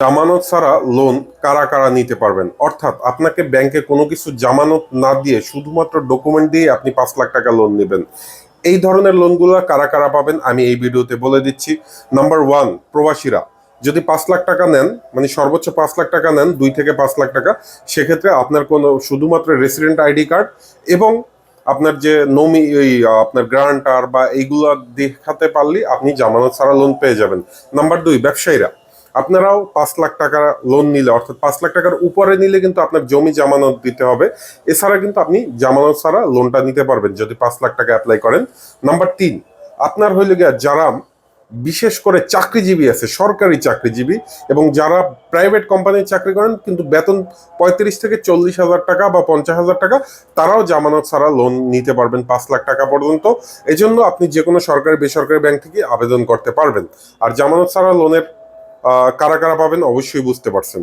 জামানত ছাড়া লোন কারা কারা নিতে পারবেন? অর্থাৎ আপনাকে ব্যাংকে কোনো কিছু জামানত না দিয়ে শুধুমাত্র ডকুমেন্ট দিয়ে আপনি পাঁচ লাখ টাকা লোন নেবেন। এই ধরনের লোনগুলো কারা কারা পাবেন? আমি এই ভিডিওতে বলে দিচ্ছি। নাম্বার ওয়ান প্রবাসীরা। যদি পাঁচ লাখ টাকা নেন মানে সর্বোচ্চ পাঁচ লাখ টাকা নেন, দুই থেকে পাঁচ লাখ টাকা, সেক্ষেত্রে আপনার কোনো শুধুমাত্র রেসিডেন্ট আইডি কার্ড এবং আপনার যে নমি ওই আপনার গ্রান্টার বা এইগুলো দেখাতে পারলে আপনি জামানত ছাড়া লোন পেয়ে যাবেন। নাম্বার দুই, ব্যবসায়ীরা। আপনারাও পাঁচ লাখ টাকা লোন নিলে, অর্থাৎ পাঁচ লাখ টাকার উপরে নিলে কিন্তু আপনার জমি জামানত দিতে হবে। এছাড়া কিন্তু আপনি জামানত ছাড়া লোনটা নিতে পারবেন যদি পাঁচ লাখ টাকা অ্যাপ্লাই করেন। নাম্বার তিন, আপনার হইলে গিয়া যারা বিশেষ করে চাকরিজীবী আছে, সরকারি চাকরিজীবী, এবং যারা প্রাইভেট কোম্পানির চাকরি করেন, কিন্তু বেতন পঁয়ত্রিশ থেকে চল্লিশ হাজার টাকা বা পঞ্চাশ হাজার টাকা, তারাও জামানত ছাড়া লোন নিতে পারবেন পাঁচ লাখ টাকা পর্যন্ত। এজন্য আপনি যে কোনো সরকারি, বেসরকারি ব্যাংক থেকে আবেদন করতে পারবেন। আর জামানত ছাড়া লোনের কারা কারা পাবেন অবশ্যই বুঝতে পারছেন।